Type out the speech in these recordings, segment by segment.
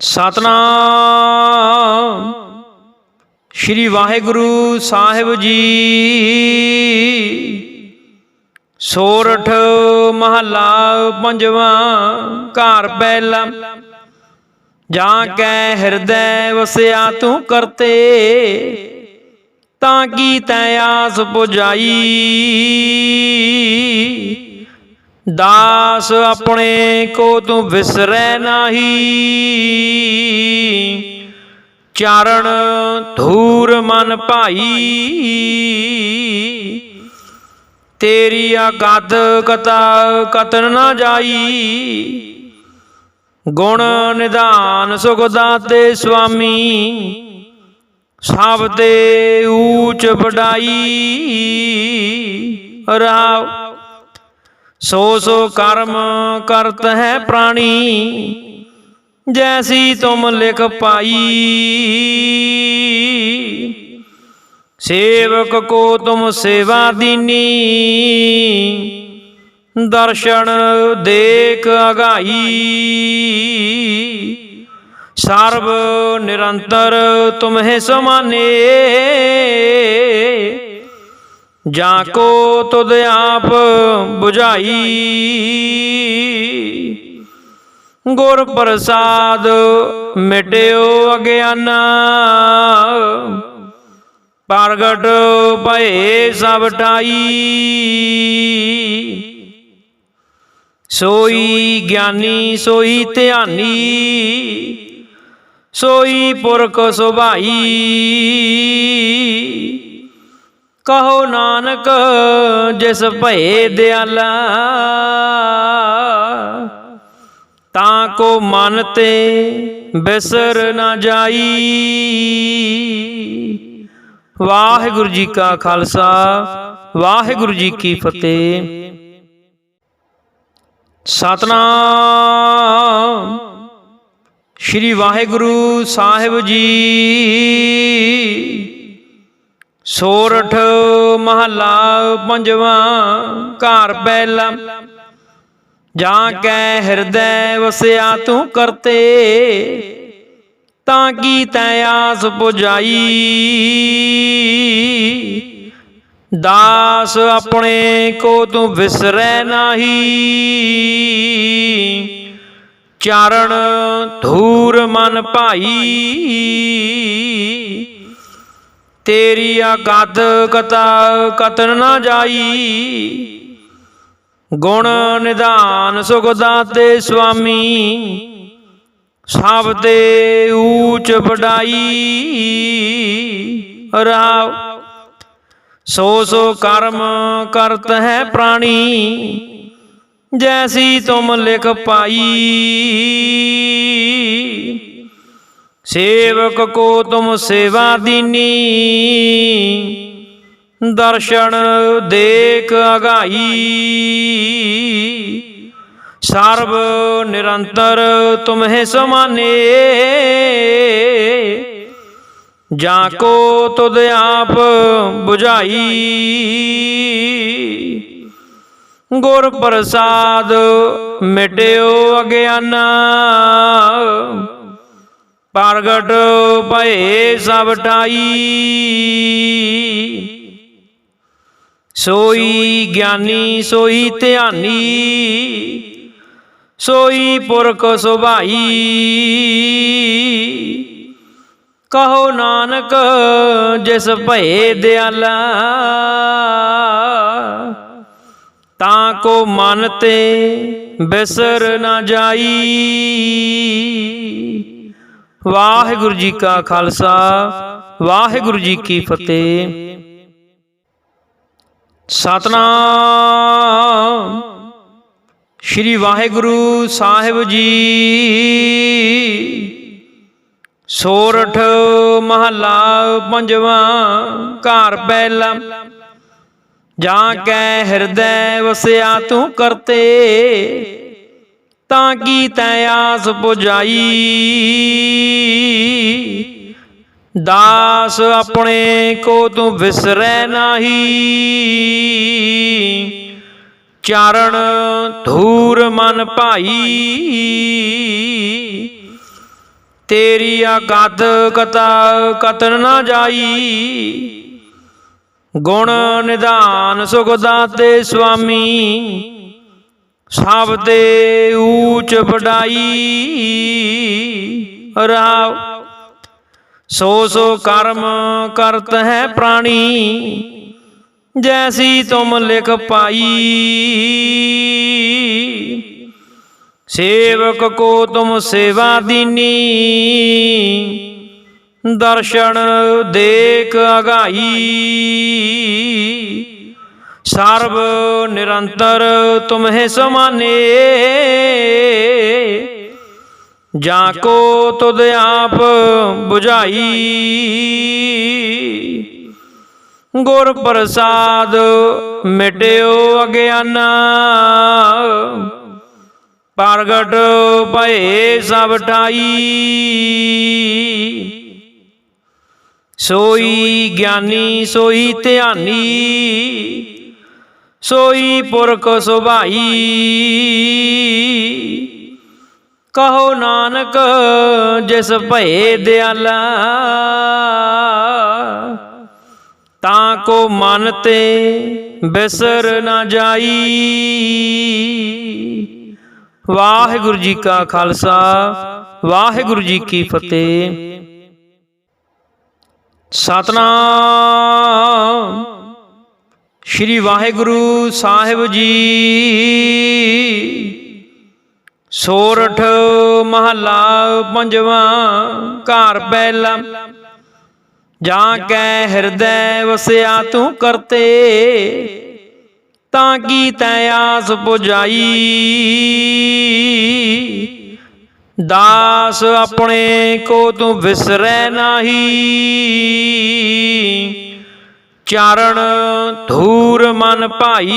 ਸਤਨਾਮ। ਸ਼੍ਰੀ ਵਾਹਿਗੁਰੂ ਸਾਹਿਬ ਜੀ। ਸੋਰਠ ਮਹੱਲਾ ਪੰਜਵਾਂ ਘਰ ਪਹਿਲਾ। ਜਾਂ ਕੈ ਹਿਰਦੈ ਵਸਿਆ ਤੂੰ ਕਰਤੇ, ਤਾਂ ਕੀ ਤੈ ਆਸ ਪੁਜਾਈ। ਦਾਸ ਆਪਣੇ ਕੋ ਤੂੰ ਵਿਸਰੈ ਨਾਹੀ। ਚਾਰਣ ਧੂਰ ਮਨ ਭਾਈ। ਤੇਰੀ ਆਗਤ ਕਤਾ ਕਤਨ ਨਾ ਜਾਈ। ਗੁਣ ਨਿਧਾਨ ਸੁਖ ਦਾਤੇ ਸੁਆਮੀ। ਸਭ ਤੇ ਊਚ ਵਡਾਈ। ਰਾਵ ਸੋ ਸੋ ਕਰਮ ਕਰਤ ਹੈ ਪ੍ਰਾਣੀ, ਜੈਸੀ ਤੁਮ ਲਿਖ ਪਾਈ। ਸੇਵਕ ਕੋ ਤੁਮ ਸੇਵਾ ਦੀਨੀ, ਦਰਸ਼ਨ ਦੇਖ ਅਗਾਈ। ਸਰਬ ਨਿਰੰਤਰ ਤੁਮਹਿ ਸਮਾਨੇ ਜਾਂ ਕੋ ਤੁਧ ਆਪ 부ਝਾਈ ਗੁਰ ਪ੍ਰਸਾਦ ਮਿਟਿਓ ਅਗਿਆਨਾ। ਪ੍ਰਗਟ ਭਏ ਸਭ ਠਾਈ ਸੋਈ ਗਿਆਨੀ, ਸੋਈ ਧਿਆਨੀ। ਸੋਈ ਪੁਰਖ ਸੁਭਾਈ। ਕਹੋ ਨਾਨਕ, ਜਿਸ ਭਏ ਦਿਆਲਾ ਤਾਂ ਕੋ ਮਨ ਤੇ ਬਿਸਰ ਨਾ ਜਾਈ। ਵਾਹਿਗੁਰੂ ਜੀ ਕਾ ਖਾਲਸਾ, ਵਾਹਿਗੁਰੂ ਜੀ ਕੀ ਫਤਿਹ। ਸਤਨਾਮ। ਸ਼੍ਰੀ ਵਾਹਿਗੁਰੂ ਸਾਹਿਬ ਜੀ। ਸੋਰਠ ਮਹੱਲਾ ਪੰਜਵਾਂ ਘਰ ਪਹਿਲਾ ਜਾਂ ਕੈ ਹਿਰਦੈ ਵਸਿਆ ਤੂੰ ਕਰਤੇ, ਤਾਂ ਕੀ ਤੈ ਆਸ ਪੁਜਾਈ ਦਾਸ ਆਪਣੇ ਕੋ ਤੂੰ ਵਿਸਰੈ ਨਾਹੀ। ਚਾਰਣ ਧੂਰ ਮਨ ਭਾਈ। ਤੇਰੀ ਆਗਤ ਕਤਾ ਕਤਨ ਨਾ ਜਾਈ। ਗੁਣ ਨਿਧਾਨ ਸੁਖ ਦਾਤੇ ਸੁਆਮੀ। ਸਭ ਤੇ ਊਚ ਵਡਾਈ। ਰਾਵ ਸੋ ਸੋ ਕਰਮ ਕਰਤ ਹੈ ਪ੍ਰਾਣੀ। ਜੈਸੀ ਤੁਮ ਲਿਖ ਪਾਈ। ਸੇਵਕ ਕੋ ਤੁਮ ਸੇਵਾ ਦੀਨੀ। ਦਰਸ਼ਨ ਦੇਖ ਅਗਾਈ। ਸਰਬ ਨਿਰੰਤਰ ਤੁਮਹਿ ਸਮਾਨੇ। ਜਾ ਕੋ ਤੁਧ ਆਪ 부ਝਾਈ ਗੁਰ ਪ੍ਰਸਾਦ ਮਿਟਿਓ ਅਗਿਆਨਾ। ਪ੍ਰਗਟ ਭਏ ਸਭ ਠਾਈ ਸੋਈ ਗਿਆਨੀ, ਸੋਈ ਧਿਆਨੀ, ਸੋਈ ਪੁਰਖ ਸੁਭਾਈ। ਕਹੋ ਨਾਨਕ, ਜਿਸ ਭਏ ਦਿਆਲਾ, ਤਾਂ ਕੋ ਮਨ ਤੇ ਬਿਸਰ ਨਾ ਜਾਈ। ਵਾਹਿਗੁਰੂ ਜੀ ਕਾ ਖਾਲਸਾ, ਵਾਹਿਗੁਰੂ ਜੀ ਕੀ ਫਤਿਹ। ਸਤਨਾਮ। ਸ਼੍ਰੀ ਵਾਹਿਗੁਰੂ ਸਾਹਿਬ ਜੀ। ਸੋਰਠ ਮਹੱਲਾ ਪੰਜਵਾਂ ਘਰ ਪਹਿਲਾ। ਜਾਂ ਕੈ ਹਿਰਦੈ ਵਸਿਆ ਤੂੰ ਕਰਤੇ। ਤਾਂ ਕੀ ਤੈ ਆਸ ਪੁਜਾਈ ਦਾਸ ਆਪਣੇ ਕੋ ਤੂੰ ਵਿਸਰੈ ਨਾਹੀ। ਚਰਨ ਧੂਰ ਮਨ ਭਾਈ। ਤੇਰੀ ਆਗਤ ਕਤਾ ਕਤਨ ਨਾ ਜਾਈ। ਗੁਣ ਨਿਧਾਨ ਸੁਖ ਦਾਤੇ ਸੁਆਮੀ। ਸਭ ਤੇ ਊਚ ਵਡਾਈ। ਰਾਵ, ਸੋ ਸੋ ਕਰਮ ਕਰਤ ਹੈ ਪ੍ਰਾਣੀ, ਜੈਸੀ ਤੁਮ ਲਿਖ ਪਾਈ। ਸੇਵਕ ਕੋ ਤੁਮ ਸੇਵਾ ਦੀਨੀ, ਦਰਸ਼ਨ ਦੇਖ ਅਗਾਈ। ਸਰਬ ਨਿਰੰਤਰ ਤੁਮਹਿ ਸਮਾਨੇ। ਜਾ ਕੋ ਤੁਧ ਆਪ 부ਝਾਈ ਗੁਰ ਪ੍ਰਸਾਦ ਮਿਟਿਓ ਅਗਿਆਨਾ। ਪ੍ਰਗਟ ਭਏ ਸਭ ਠਾਈ। ਸੋਈ ਗਿਆਨੀ, ਸੋਈ ਧਿਆਨੀ। ਸੋਈ ਪੁਰਖ ਸੁਭਾਈ। ਕਹੋ ਨਾਨਕ, ਜਿਸ ਭਏ ਦਿਆਲਾ ਤਾਂ ਕੋ ਮਨ ਤੇ ਬਿਸਰ ਨਾ ਜਾਈ। ਵਾਹਿਗੁਰੂ ਜੀ ਕਾ ਖਾਲਸਾ, ਵਾਹਿਗੁਰੂ ਜੀ ਕੀ ਫਤਿਹ। ਸਤਨਾਮ। ਸ਼੍ਰੀ ਵਾਹਿਗੁਰੂ ਸਾਹਿਬ ਜੀ। ਸੋਰਠ ਮਹੱਲਾ ਪੰਜਵਾਂ ਘਰ ਪਹਿਲਾ। ਜਾਂ ਕੈ ਹਿਰਦੈ ਵਸਿਆ ਤੂੰ ਕਰਤੇ, ਤਾਂ ਕੀ ਤੈ ਆਸ ਪੁਜਾਈ। ਦਾਸ ਆਪਣੇ ਕੋ ਤੂੰ ਵਿਸਰੈ ਨਾਹੀ। ਚਾਰਣ ਧੂਰ ਮਨ ਭਾਈ।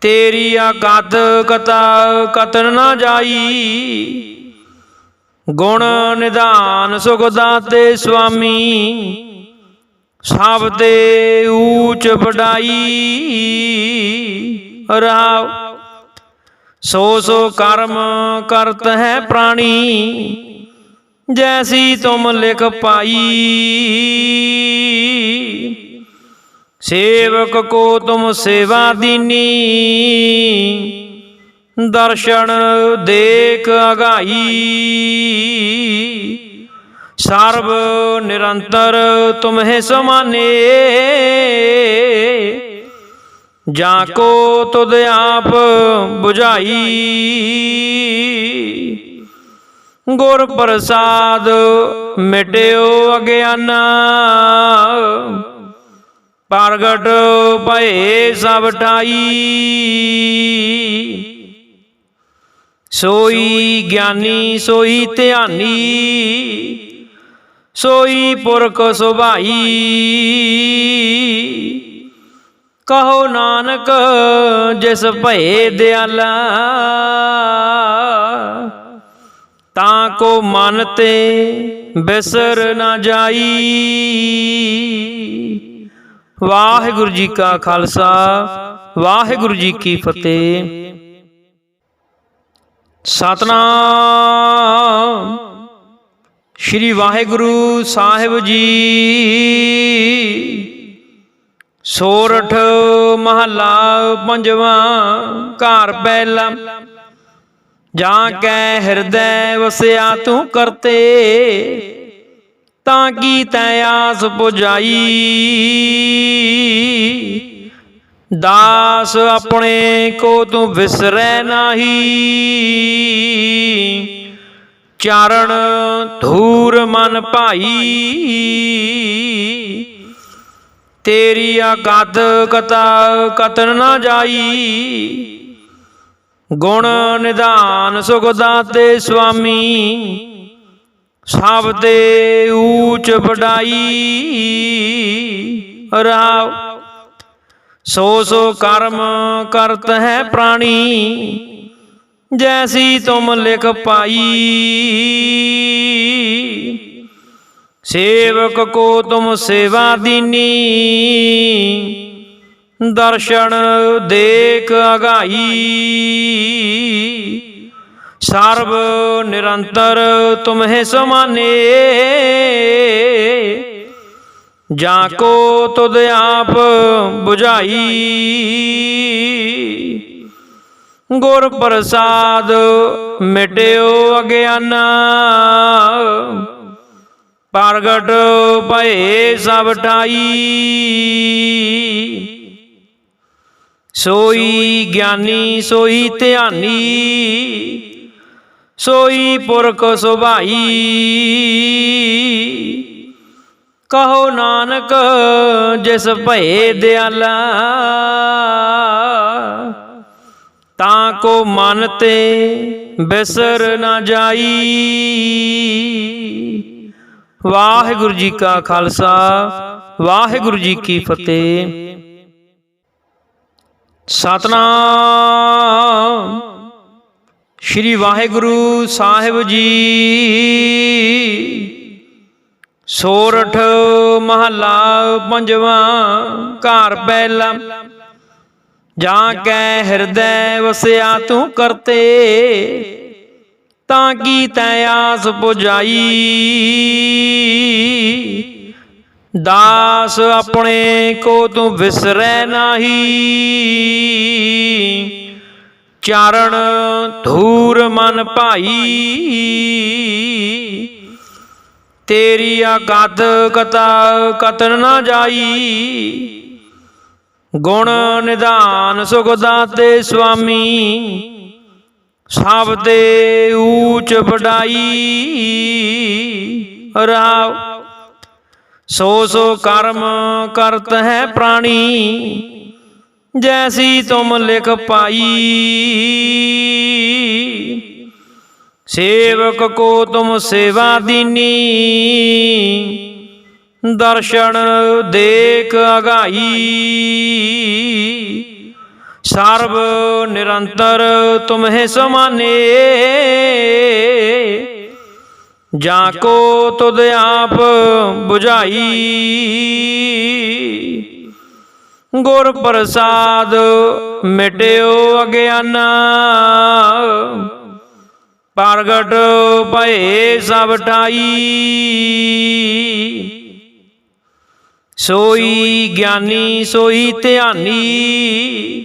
ਤੇਰੀ ਆਗਤ ਕਤਾ ਕਤਨ ਨਾ ਜਾਈ। ਗੁਣ ਨਿਧਾਨ ਸੁਖ ਦਾਤੇ ਸੁਆਮੀ। ਸਭ ਤੇ ਊਚ ਵਡਾਈ। ਰਾਵ, ਸੋ ਸੋ ਕਰਮ ਕਰਤ ਹੈ ਪ੍ਰਾਣੀ। ਜੈਸੀ ਤੁਮ ਲਿਖ ਪਾਈ। ਸੇਵਕ ਕੋ ਤੁਮ ਸੇਵਾ ਦੀਨੀ। ਦਰਸ਼ਨ ਦੇਖ ਅਗਾਈ। ਸਰਬ ਨਿਰੰਤਰ ਤੁਮਹਿ ਸਮਾਨੇ। ਜਾ ਕੋ ਤੁਧ ਆਪ 부ਝਾਈ ਗੁਰ ਪ੍ਰਸਾਦ ਮਿਟਿਓ ਅਗਿਆਨਾ। ਪ੍ਰਗਟ ਭਏ ਸਭ ਠਾਈ। ਸੋਈ ਗਿਆਨੀ, ਸੋਈ ਧਿਆਨੀ। ਸੋਈ ਪੁਰਖ ਸੁਭਾਈ। ਕਹੋ ਨਾਨਕ ਜਿਸ ਭਏ ਦਿਆਲਾ। ਤਾਂ ਕੋ ਮਨ ਤੇ ਬਿਸਰ ਨਾ ਜਾਈ। ਵਾਹਿਗੁਰੂ ਜੀ ਕਾ ਖਾਲਸਾ, ਵਾਹਿਗੁਰੂ ਜੀ ਕੀ ਫਤਿਹ। ਸਤਨਾਮ। ਸ਼੍ਰੀ ਵਾਹਿਗੁਰੂ ਸਾਹਿਬ ਜੀ। ਸੋਰਠ ਮਹੱਲਾ ਪੰਜਵਾਂ ਘਰ ਪਹਿਲਾ ਜਾਂ ਕੈ ਹਿਰਦੈ ਵਸਿਆ ਤੂੰ ਕਰਤੇ ਤਾਂ ਕੀ ਤੈ ਆਸ ਪੁਜਾਈ ਦਾਸ ਆਪਣੇ ਕੋ ਤੂੰ ਵਿਸਰੈ ਨਾਹੀ। ਚਾਰਣ ਧੂਰ ਮਨ ਭਾਈ। ਤੇਰੀ ਆਗਤ ਕਤਾ ਕਤਨ ਨਾ ਜਾਈ। ਗੁਣ ਨਿਧਾਨ ਸੁਖ ਦਾਤੇ ਸੁਆਮੀ, ਸਭ ਤੇ ਊਚ ਵਡਾਈ ਰਾਵ ਸੋ ਸੋ ਕਰਮ ਕਰਤ ਹੈ ਪ੍ਰਾਣੀ, ਜੈਸੀ ਤੁਮ ਲਿਖ ਪਾਈ। ਸੇਵਕ ਕੋ ਤੁਮ ਸੇਵਾ ਦੀਨੀ ਦਰਸ਼ਨ ਦੇਖ ਅਗਾਈ। ਸਰਬ ਨਿਰੰਤਰ ਤੁਮਹਿ ਸਮਾਨੇ। ਜਾਂ ਕੋ ਤੁਧ ਆਪ 부ਝਾਈ ਗੁਰ ਪ੍ਰਸਾਦ ਮਿਟਿਓ ਅਗਿਆਨਾ। ਪ੍ਰਗਟ ਭਏ ਸਭ ਠਾਈ। ਸੋਈ ਗਿਆਨੀ ਸੋਈ ਧਿਆਨੀ ਸੋਈ ਪੁਰਖ ਸੁਭਾਈ। ਕਹੋ ਨਾਨਕ ਜਿਸ ਭਏ ਦਿਆਲਾ। ਤਾਂ ਕੋ ਮਨ ਤੇ ਬਿਸਰ ਨਾ ਜਾਈ। ਵਾਹਿਗੁਰੂ ਜੀ ਕਾ ਖਾਲਸਾ। ਵਾਹਿਗੁਰੂ ਜੀ ਕੀ ਫਤਿਹ। ਸਤਨਾਮ। ਸ਼੍ਰੀ ਵਾਹਿਗੁਰੂ ਸਾਹਿਬ ਜੀ। ਸੋਰਠ ਮਹੱਲਾ ਪੰਜਵਾਂ ਘਰ ਪਹਿਲਾ ਜਾਂ ਕੈ ਹਿਰਦੈ ਵਸਿਆ ਤੂੰ ਕਰਤੇ, ਤਾਂ ਕੀ ਤੈ ਆਸ ਪੁਜਾਈ। ਦਾਸ ਆਪਣੇ ਕੋ ਤੂੰ ਵਿਸਰੈ ਨਾਹੀ। ਚਰਨ ਧੂਰ ਮਨ ਭਾਈ। ਤੇਰੀ ਆਗਤ ਕਤਾ ਕਤਨ ਨਾ ਜਾਈ। ਗੁਣ ਨਿਧਾਨ ਸੁਖ ਦਾਤੇ ਸੁਆਮੀ। ਸਭ ਤੇ ਊਚ ਵਡਾਈ। ਰਾਵ ਸੋ ਸੋ ਕਰਮ ਕਰਤ ਹੈ ਪ੍ਰਾਣੀ, ਜੈਸੀ ਤੁਮ ਲਿਖ ਪਾਈ। ਸੇਵਕ ਕੋ ਤੁਮ ਸੇਵਾ ਦੀਨੀ, ਦਰਸ਼ਨ ਦੇਖ ਅਗਾਈ। ਸਰਬ ਨਿਰੰਤਰ ਤੁਮਹਿ ਸਮਾਨੇ ਜਾਂ ਕੋ ਤੁਧ ਆਪ 부ਝਾਈ ਗੁਰ ਪ੍ਰਸਾਦ ਮਿਟਿਓ ਅਗਿਆਨਾ। ਪ੍ਰਗਟ ਭਏ ਸਭ ਠਾਈ ਸੋਈ ਗਿਆਨੀ, ਸੋਈ ਧਿਆਨੀ।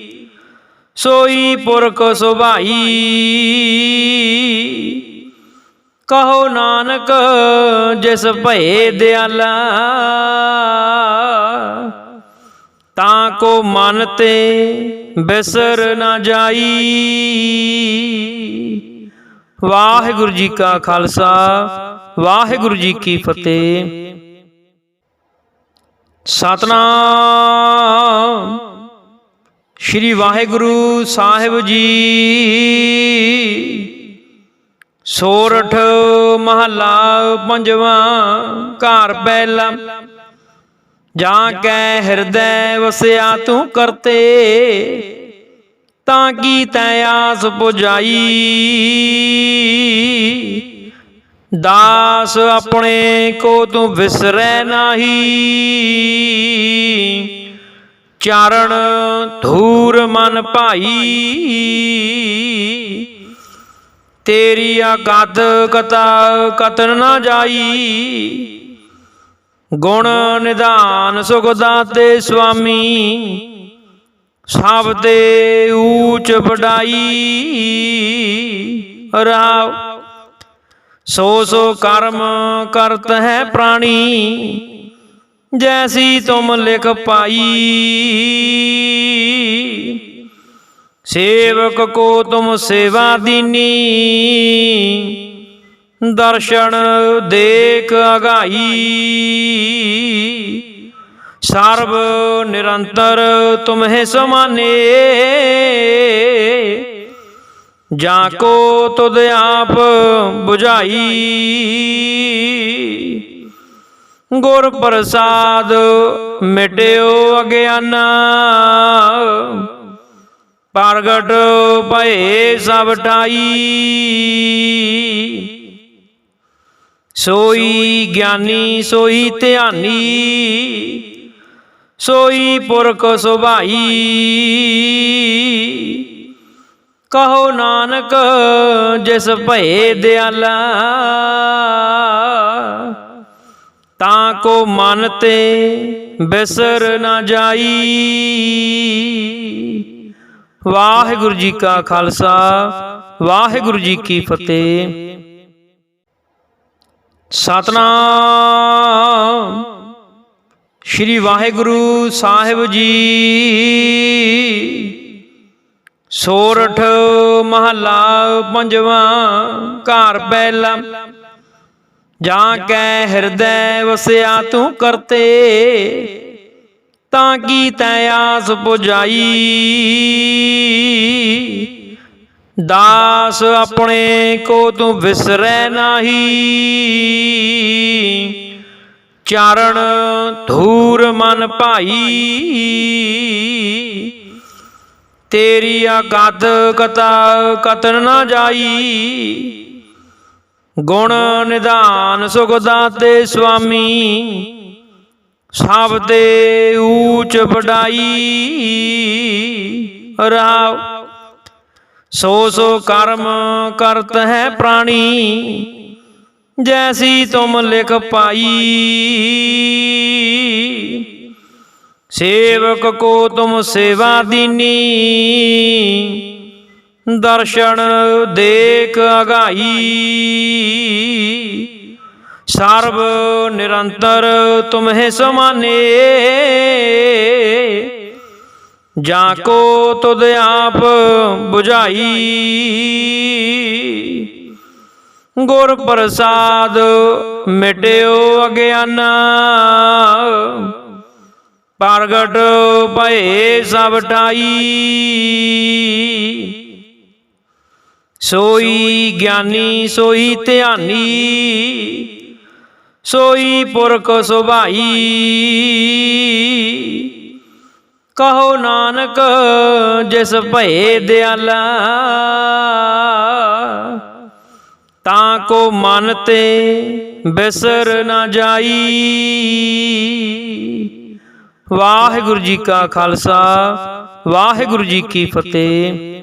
ਸੋਈ ਪੁਰਖ ਸੁਭਾਈ। ਕਹੋ ਨਾਨਕ, ਜਿਸ ਭਏ ਦਿਆਲਾ। ਤਾਂ ਕੋ ਮਨ ਤੇ ਬਿਸਰ ਨਾ ਜਾਈ। ਵਾਹਿਗੁਰੂ ਜੀ ਕਾ ਖਾਲਸਾ, ਵਾਹਿਗੁਰੂ ਜੀ ਕੀ ਫਤਿਹ। ਸਤਨਾਮ। ਸ਼੍ਰੀ ਵਾਹਿਗੁਰੂ ਸਾਹਿਬ ਜੀ। ਸੋਰਠ ਮਹੱਲਾ ਪੰਜਵਾਂ ਘਰ ਪਹਿਲਾ ਜਾਂ ਕੈ ਹਿਰਦੈ ਵਸਿਆ ਤੂੰ ਕਰਤੇ, ਤਾਂ ਕੀ ਤੈ ਆਸ ਪੁਜਾਈ ਦਾਸ ਆਪਣੇ ਕੋ ਤੂੰ ਵਿਸਰੈ ਨਾਹੀ। ਚਰਨ ਧੂਰ ਮਨ ਭਾਈ। ਤੇਰੀ ਆ ਆਗਤ ਕਤਾ ਕਤਨ ਨਾ ਜਾਈ। ਗੁਣ ਨਿਧਾਨ ਸੁਖ ਦਾਤੇ ਸੁਆਮੀ, ਸਭ ਤੇ ਊਚ ਵਡਾਈ। ਰਾਵ, ਸੋ ਸੋ ਕਰਮ ਕਰਤ ਹੈ ਪ੍ਰਾਣੀ, ਜੈਸੀ ਤੁਮ ਲਿਖ ਪਾਈ। ਸੇਵਕ ਕੋ ਤੁਮ ਸੇਵਾ ਦੀਨੀ। ਦਰਸ਼ਨ ਦੇਖ ਅਗਾਈ। ਸਰਬ ਨਿਰੰਤਰ ਤੁਮਹਿ ਸਮਾਨੇ। ਜਾ ਕੋ ਤੁਧ ਆਪ 부ਝਾਈ ਗੁਰ ਪ੍ਰਸਾਦ ਮਿਟਿਓ ਅਗਿਆਨਾ। ਪ੍ਰਗਟ ਭਏ ਸਭ ਠਾਈ ਸੋਈ ਗਿਆਨੀ, ਸੋਈ ਧਿਆਨੀ, ਸੋਈ ਪੁਰਖ ਸੁਭਾਈ। ਕਹੋ ਨਾਨਕ, ਜਿਸ ਭਏ ਦਿਆਲਾ, ਤਾਂ ਕੋ ਮਨ ਤੇ ਬਿਸਰ ਨਾ ਜਾਈ। ਵਾਹਿਗੁਰੂ ਜੀ ਕਾ ਖਾਲਸਾ, ਵਾਹਿਗੁਰੂ ਜੀ ਕੀ ਫਤਿਹ। ਸਤਨਾਮ। ਸ਼੍ਰੀ ਵਾਹਿਗੁਰੂ ਸਾਹਿਬ ਜੀ। ਸੋਰਠ ਮਹੱਲਾ ਪੰਜਵਾਂ ਘਰ ਪਹਿਲਾ ਜਾਂ ਕੈ ਹਿਰਦੈ ਵਸਿਆ ਤੂੰ ਕਰਤੇ। ਤਾਂ ਕੀ ਤੈ ਆਸ ਪੁਜਾਈ ਦਾਸ ਆਪਣੇ ਕੋ ਤੂੰ ਵਿਸਰੈ ਨਾਹੀ। ਚਰਨ ਧੂਰ ਮਨ ਭਾਈ। ਤੇਰੀ ਆਗਦ ਕਤਾ ਕਤਨ ਨਾ ਜਾਈ। ਗੁਣ ਨਿਧਾਨ ਸੁਖ ਦਾਤੇ ਸੁਆਮੀ। ਸਭ ਤੇ ਊਚ ਵਡਾਈ ਰਾਵ ਸੋ ਸੋ ਕਰਮ ਕਰਤ ਹੈ ਪ੍ਰਾਣੀ, ਜੈਸੀ ਤੁਮ ਲਿਖ ਪਾਈ। ਸੇਵਕ ਕੋ ਤੁਮ ਸੇਵਾ ਦੀਨੀ, ਦਰਸ਼ਨ ਦੇਖ ਅਗਾਈ। ਸਰਬ ਨਿਰੰਤਰ ਤੁਮਹਿ ਸਮਾਨੇ। ਜਾ ਕੋ ਤੁਧ ਆਪ 부ਝਾਈ ਗੁਰ ਪ੍ਰਸਾਦ ਮਿਟਿਓ ਅਗਿਆਨਾ। ਪ੍ਰਗਟ ਭਏ ਸਭ ਠਾਈ। ਸੋਈ ਗਿਆਨੀ, ਸੋਈ ਧਿਆਨੀ। ਸੋਈ ਪੁਰਖ ਸੁਭਾਈ। ਕਹੋ ਨਾਨਕ, ਜਿਸ ਭਏ ਦਿਆਲਾ ਤਾਂ ਕੋ ਮਨ ਤੇ ਬਿਸਰ ਨਾ ਜਾਈ। ਵਾਹਿਗੁਰੂ ਜੀ ਕਾ ਖਾਲਸਾ, ਵਾਹਿਗੁਰੂ ਜੀ ਕੀ ਫਤਿਹ।